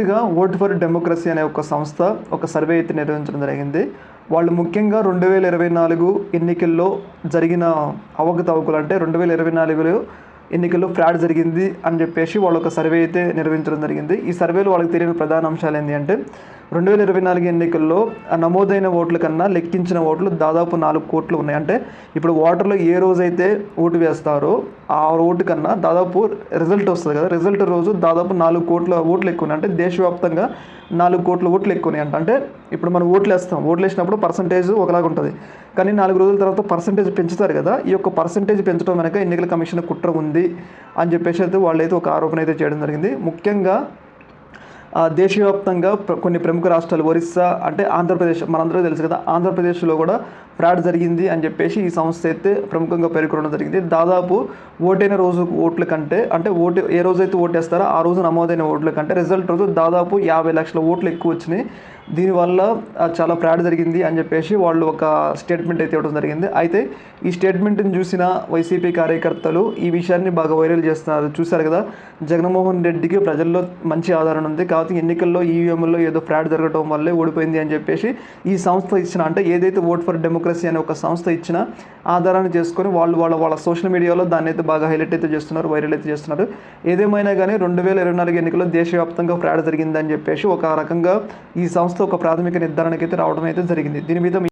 రీసెంట్గా vote for democracy అనే ఒక సంస్థ ఒక సర్వే అయితే నిర్వహించడం జరిగింది. వాళ్ళు ముఖ్యంగా రెండు వేల ఇరవై నాలుగు ఎన్నికల్లో జరిగిన అవకతవకలు అంటే రెండు వేల ఇరవై నాలుగులో ఎన్నికల్లో ఫ్రాడ్ జరిగింది అని చెప్పేసి వాళ్ళు ఒక సర్వే అయితే నిర్వహించడం జరిగింది. ఈ సర్వేలో వాళ్ళకి తెలియని ప్రధాన అంశాలు ఏంటి అంటే రెండు వేల ఇరవై నాలుగు ఎన్నికల్లో నమోదైన ఓట్ల కన్నా లెక్కించిన ఓట్లు దాదాపు నాలుగు కోట్లు ఉన్నాయి. అంటే ఇప్పుడు ఓటర్లు ఏ రోజైతే ఓటు వేస్తారో ఆ ఓటు కన్నా దాదాపు రిజల్ట్ వస్తుంది కదా. రిజల్ట్ రోజు దాదాపు నాలుగు కోట్ల ఓట్లు ఎక్కువ అంటే దేశవ్యాప్తంగా నాలుగు కోట్ల ఓట్లు ఎక్కువ ఉన్నాయి. అంటే ఇప్పుడు మనం ఓట్లు వేస్తాం. ఓట్లు వేసినప్పుడు పర్సంటేజ్ ఒకలాగా ఉంటుంది. కానీ నాలుగు రోజుల తర్వాత పర్సంటేజ్ పెంచుతారు కదా. ఈ యొక్క పర్సంటేజ్ పెంచడం వెనక ఎన్నికల కమిషన్ కుట్ర ఉంది అని చెప్పేసి అయితే వాళ్ళైతే ఒక ఆరోపణ అయితే చేయడం జరిగింది. ముఖ్యంగా దేశవ్యాప్తంగా కొన్ని ప్రముఖ రాష్ట్రాలు ఒరిస్సా అంటే ఆంధ్రప్రదేశ్ మనందరూ తెలుసు కదా ఆంధ్రప్రదేశ్లో కూడా ఫ్రాడ్ జరిగింది అని చెప్పేసి ఈ సంస్థ అయితే ప్రముఖంగా పేర్కొనడం జరిగింది. దాదాపు ఓటైన రోజు ఓట్ల కంటే అంటే ఓటు ఏ రోజైతే ఓటేస్తారో ఆ రోజు నమోదైన ఓట్ల కంటే రిజల్ట్ రోజు దాదాపు యాభై లక్షల ఓట్లు ఎక్కువ వచ్చినాయి. దీనివల్ల చాలా ఫ్రాడ్ జరిగింది అని చెప్పేసి వాళ్ళు ఒక స్టేట్మెంట్ అయితే ఇవ్వడం జరిగింది. అయితే ఈ స్టేట్మెంట్ని చూసిన వైసీపీ కార్యకర్తలు ఈ విషయాన్ని బాగా వైరల్ చేస్తున్నారు. చూశారు కదా జగన్మోహన్ రెడ్డికి ప్రజల్లో మంచి ఆదరణ ఉంది. కాబట్టి ఎన్నికల్లో ఈవీఎంలో ఏదో ఫ్రాడ్ జరగడం వల్లే ఓడిపోయింది అని చెప్పేసి ఈ సంస్థ ఇచ్చిన అంటే ఏదైతే ఓట్ ఫర్ డెమోక్రసీ అనే ఒక సంస్థ ఇచ్చిన ఆధారాన్ని చేసుకొని వాళ్ళు వాళ్ళ వాళ్ళ సోషల్ మీడియాలో దాన్ని అయితే బాగా హైలైట్ అయితే చేస్తున్నారు వైరల్ అయితే చేస్తున్నారు. ఏదేమైనా కానీ రెండు వేల ఇరవై నాలుగు ఎన్నికల్లో దేశవ్యాప్తంగా ఫ్రాడ్ జరిగిందని చెప్పేసి ఒక రకంగా ఈ సంస్థ ఒక ప్రాథమిక నిర్ధారణకైతే రావడం అయితే జరిగింది. దీని మీద మీ